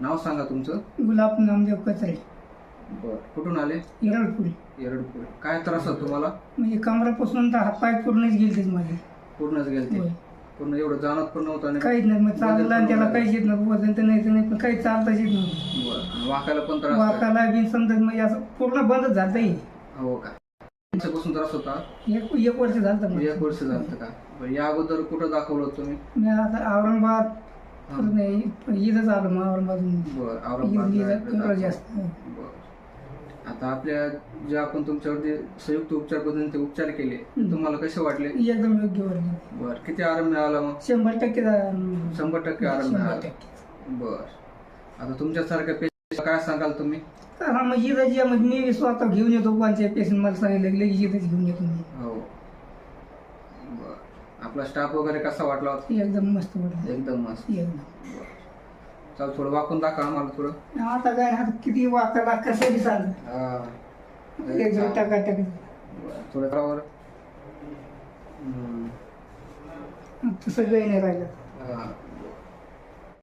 नाव सांगा तुमचं? गुलाब नामदेव कचरे बर. कुठून आले? येरळपुरी येरडपूर. काय त्रास होतो तुम्हाला? म्हणजे कमरापासून तर हातपाय पूर्णच गेलतेच माझे. पूर्णच गेलते. होय. पूर्ण एवढं जाणत पण नव्हतं आणि काहीच नाही मग चाललं आणि त्याला काहीच येत नव्हतं. वजन तर नाही तर नाही पण काही चालताच येत नव्हतं. बरं. आणि वाकायला पण त्रास काय? वाकाला बिन समजा म्हणजे असं पूर्ण बंदच झालं हे. हो का? दिवसापासून त्रास होता? एक एक वर्ष झालं मला. एक वर्ष झालं का? बरं, या अगोदर कुठं दाखवलं होतं तुम्ही? मी आता औरंगाबाद परत नाही इथंच आलो मग औरंगाबाद बरं औरंगाबाद जास्त बरं. आता आपल्या जे आपण तुमच्यावरती संयुक्त उपचार पद्धतीने उपचार केले. तुम्हाला कसे वाटले? एकदम योग्य वाटलं. बर किती आराम मिळाला मग? शंभर टक्के जा- शंभर टक्के आराम शंभर मिळाला. टक्के. बर. आता तुमच्यासारख्या पेशंट काय सांगाल तुम्ही? हा मग इथं जे म्हणजे मी स्वतः घेऊन येतो कोणच्या पेशंट मला सांगितलं की लगेच इथंच घेऊन येतो मी. आपला स्टाफ वगैरे कसा वाटला? होता एकदम मस्त वाटलं. एकदम मस्त. एकदम. चल थोडं वाकून दाखवा आम्हाला थोडं. आता काय किती वाकाला कसं बी चाललं. हा. एकदम बरं, थोडं करावर तसं काही नाही राहिलं.